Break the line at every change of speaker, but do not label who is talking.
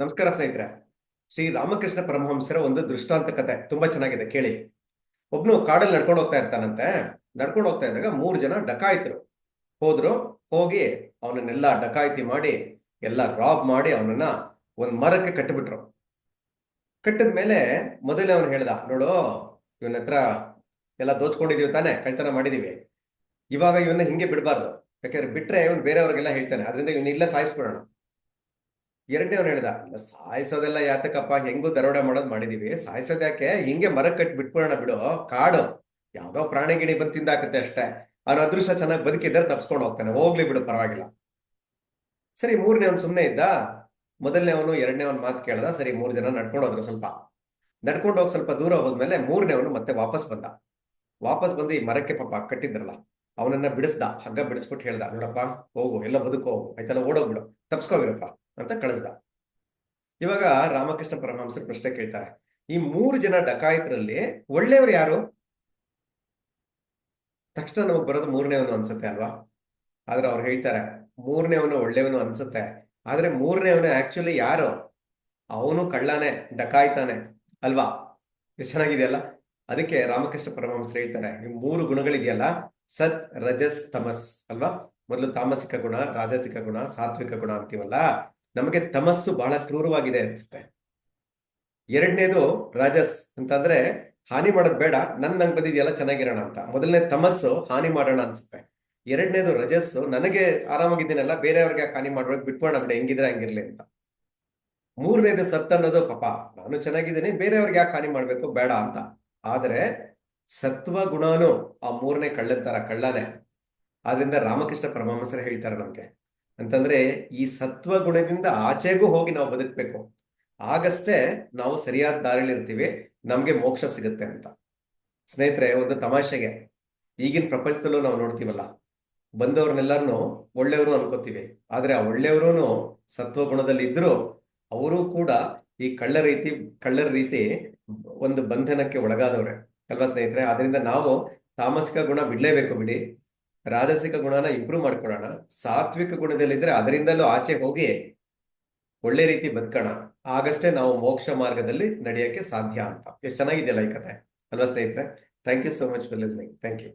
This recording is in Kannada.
ನಮಸ್ಕಾರ ಸ್ನೇಹಿತರೆ. ಶ್ರೀ ರಾಮಕೃಷ್ಣ ಪರಮಹಂಸರ ಒಂದು ದೃಷ್ಟಾಂತ ಕತೆ ತುಂಬಾ ಚೆನ್ನಾಗಿದೆ, ಕೇಳಿ. ಒಬ್ನು ಕಾಡಲ್ಲಿ ನಡ್ಕೊಂಡು ಹೋಗ್ತಾ ಇರ್ತಾನಂತೆ. ನಡ್ಕೊಂಡು ಹೋಗ್ತಾ ಇದ್ದಾಗ ಮೂರು ಜನ ಡಕಾಯಿತರು. ಹೋದ್ರು, ಹೋಗಿ ಅವನನ್ನೆಲ್ಲ ಡಕಾಯಿತಿ ಮಾಡಿ, ಎಲ್ಲ ರಾಬ್ ಮಾಡಿ ಅವನನ್ನ ಒಂದ್ ಮರಕ್ಕೆ ಕಟ್ಟಿಬಿಟ್ರು. ಕಟ್ಟಿದ ಮೇಲೆ ಮೊದಲೇ ಅವನು ಹೇಳ್ದ, ನೋಡು, ಇವನ ಹತ್ರ ಎಲ್ಲ ದೋಚ್ಕೊಂಡಿದೀವಿ ತಾನೆ, ಕಳ್ತನ ಮಾಡಿದೀವಿ. ಇವಾಗ ಇವನ್ನ ಹಿಂಗೆ ಬಿಡಬಾರ್ದು. ಯಾಕಂದ್ರೆ ಬಿಟ್ರೆ ಇವನ್ ಬೇರೆಯವ್ರಿಗೆಲ್ಲ ಹೇಳ್ತಾನೆ. ಅದರಿಂದ ಇವನ್ನ ಇಲ್ಲ ಸಾಯಿಸ್ಬಿಡೋಣ. ಎರಡನೇ ಅವ್ನು ಹೇಳ್ದ, ಇಲ್ಲ, ಸಾಯಿಸೋದೆಲ್ಲ ಯಾತಕಪ್ಪ, ಹೆಂಗೂ ದರೋಡೆ ಮಾಡೋದ್ ಮಾಡಿದೀವಿ, ಸಾಯಿಸೋದ್ ಯಾಕೆ? ಹಿಂಗೆ ಮರ ಕಟ್ಟಿ ಬಿಟ್ಬಿಡೋಣ ಬಿಡು, ಕಾಡು, ಯಾವ್ದೋ ಪ್ರಾಣಿ ಗಿಣಿ ಬಂದು ತಿಂದಾಕತ್ತೆ ಅಷ್ಟೇ ಅವ್ನ ಅದೃಷ್ಟ ಚೆನ್ನಾಗಿ ಬದುಕಿದ್ದಾರೆ ತಪ್ಸ್ಕೊಂಡು ಹೋಗ್ತಾನೆ, ಹೋಗ್ಲಿ ಬಿಡು ಪರವಾಗಿಲ್ಲ. ಸರಿ, ಮೂರನೇ ಅವ್ನು ಸುಮ್ಮನೆ ಇದ್ದ, ಮೊದಲನೇ ಅವನು ಎರಡನೇ ಅವನ್ ಮಾತು ಕೇಳ್ದ, ಸರಿ, ಮೂರ್ ಜನ ನಡ್ಕೊಂಡು ಹೋದ್ರು ಸ್ವಲ್ಪ. ನಡ್ಕೊಂಡು ಹೋಗಿ ಸ್ವಲ್ಪ ದೂರ ಹೋದ್ಮೇಲೆ ಮೂರನೇ ಅವನು ಮತ್ತೆ ವಾಪಸ್ ಬಂದ. ವಾಪಸ್ ಬಂದು ಈ ಮರಕ್ಕೆ ಪಾಪ ಕಟ್ಟಿದ್ರಲ್ಲ, ಅವನನ್ನ ಬಿಡಿಸ್ದ, ಹಗ್ಗ ಬಿಡಿಸ್ಬಿಟ್ಟು ಹೇಳ್ದ, ನೋಡಪ್ಪ, ಹೋಗು, ಎಲ್ಲ ಬದುಕೋ ಆಯ್ತಲ್ಲ, ಓಡೋಗ್ಬಿಡು ತಪ್ಸ್ಕೋಗಿರಪ್ಪ ಅಂತ ಕಳಿಸ್ದ. ಇವಾಗ ರಾಮಕೃಷ್ಣ ಪರಮಹಂಸರು ಪ್ರಶ್ನೆ ಕೇಳ್ತಾರೆ. ಈ ಮೂರು ಜನ ಡಕಾಯಿತರಲ್ಲಿ ಒಳ್ಳೆಯವರು ಯಾರು? ತಕ್ಷಣ ನಮಗ್ ಬರೋದು ಮೂರನೇವನು ಅನ್ಸುತ್ತೆ ಅಲ್ವಾ? ಆದ್ರೆ ಅವ್ರು ಹೇಳ್ತಾರೆ ಮೂರನೇವನು ಒಳ್ಳೆಯವನು ಅನ್ಸುತ್ತೆ. ಆದ್ರೆ ಮೂರನೇವನು ಆಕ್ಚುಲಿ ಯಾರು? ಅವನು ಕಳ್ಳಾನೆ, ಡಕಾಯ್ತಾನೆ, ಅಲ್ವಾ? ಎಷ್ಟು ಚೆನ್ನಾಗಿದೆಯಲ್ಲ? ಅದಕ್ಕೆ ರಾಮಕೃಷ್ಣ ಪರಮಹಂಸರು ಹೇಳ್ತಾರೆ, ಈ ಮೂರು ಗುಣಗಳಿದೆಯಲ್ಲ, ಸತ್, ರಜಸ್, ತಮಸ್, ಅಲ್ವಾ? ಮೊದಲು ತಾಮಸಿಕ ಗುಣ, ರಾಜಸಿಕ ಗುಣ, ಸಾತ್ವಿಕ ಗುಣ ಅಂತೀವಲ್ಲ? ನಮಗೆ ತಮಸ್ಸು ಬಹಳ ಕ್ರೂರವಾಗಿದೆ ಅನ್ಸುತ್ತೆ. ಎರಡನೇದು ರಾಜಸ್ ಅಂತಂದ್ರೆ ಹಾನಿ ಮಾಡೋದ್ ಬೇಡ, ನನ್ ನಂಗೆ ಬಂದಿದೆಯಲ್ಲ ಚೆನ್ನಾಗಿರೋಣ ಅಂತ. ಮೊದಲನೇ ತಮಸ್ಸು ಹಾನಿ ಮಾಡೋಣ ಅನ್ಸುತ್ತೆ. ಎರಡನೇದು ರಜಸ್ಸು, ನನಗೆ ಆರಾಮಾಗಿದ್ದೀನಲ್ಲ, ಬೇರೆಯವ್ರಿಗೆ ಹಾನಿ ಮಾಡೋಕೆ ಬಿಟ್ಬೋಣ ಬಿಡ, ಹೆಂಗಿದ್ರೆ ಹಂಗಿರ್ಲಿ ಅಂತ. ಮೂರನೇದು ಸತ್ ಅನ್ನೋದು ಪಾಪ, ನಾನು ಚೆನ್ನಾಗಿದ್ದೀನಿ, ಬೇರೆಯವ್ರಿಗೆ ಯಾಕೆ ಹಾನಿ ಮಾಡ್ಬೇಕು, ಬೇಡ ಅಂತ. ಆದ್ರೆ ಸತ್ವ ಗುಣನು ಆ ಮೂರನೇ ಕಳ್ಳಂತಾರ ಕಳ್ಳನೆ ಕಳ್ಳನೇ. ಆದ್ರಿಂದ ರಾಮಕೃಷ್ಣ ಪರಮಹಂಸರು ಹೇಳ್ತಾರೆ ನಮ್ಗೆ. ಅಂತಂದ್ರೆ ಈ ಸತ್ವ ಗುಣದಿಂದ ಆಚೆಗೂ ಹೋಗಿ ನಾವು ಬದುಕ್ಬೇಕು. ಆಗಷ್ಟೇ ನಾವು ಸರಿಯಾದ ದಾರಿಲಿ ಇರ್ತೀವಿ, ನಮ್ಗೆ ಮೋಕ್ಷ ಸಿಗುತ್ತೆ ಅಂತ. ಸ್ನೇಹಿತರೆ, ಒಂದು ತಮಾಷೆಗೆ. ಈಗಿನ ಪ್ರಪಂಚದಲ್ಲೂ ನಾವು ನೋಡ್ತೀವಲ್ಲ ಬಂದವ್ರನ್ನೆಲ್ಲರನ್ನು ಒಳ್ಳೆಯವರು ಅನ್ಕೋತೀವಿ. ಆದ್ರೆ ಆ ಒಳ್ಳೆಯವರು ಸತ್ವ ಗುಣದಲ್ಲಿ ಇದ್ರು ಅವರು ಕೂಡ ಈ ಕಳ್ಳ ರೀತಿ, ಕಳ್ಳರ ರೀತಿ ಒಂದು ಬಂಧನಕ್ಕೆ ಒಳಗಾದವ್ರೆ. ಅಲ್ವಾ ಸ್ನೇಹಿತರೆ? ಅದರಿಂದ ನಾವು ತಾಮಸಿಕ ಗುಣ ಬಿಡ್ಲೇಬೇಕು ಬಿಡಿ. ರಾಜಸಿಕ ಗುಣನ ಇಂಪ್ರೂವ್ ಮಾಡ್ಕೊಳ್ಳೋಣ. ಸಾತ್ವಿಕ ಗುಣದಲ್ಲಿದ್ರೆ ಅದರಿಂದಲೂ ಆಚೆ ಹೋಗಿ ಒಳ್ಳೆ ರೀತಿ ಬದುಕೋಣ. ಆಗಷ್ಟೇ ನಾವು ಮೋಕ್ಷ ಮಾರ್ಗದಲ್ಲಿ ನಡೆಯೋಕ್ಕೆ ಸಾಧ್ಯ ಅಂತ. ಎಷ್ಟು ಚೆನ್ನಾಗಿದೆಯಲ್ಲ ಈ ಕತೆ ಅಲ್ವಾ ಸ್ನೇಹಿತರೆ? Thank you so much for listening thank you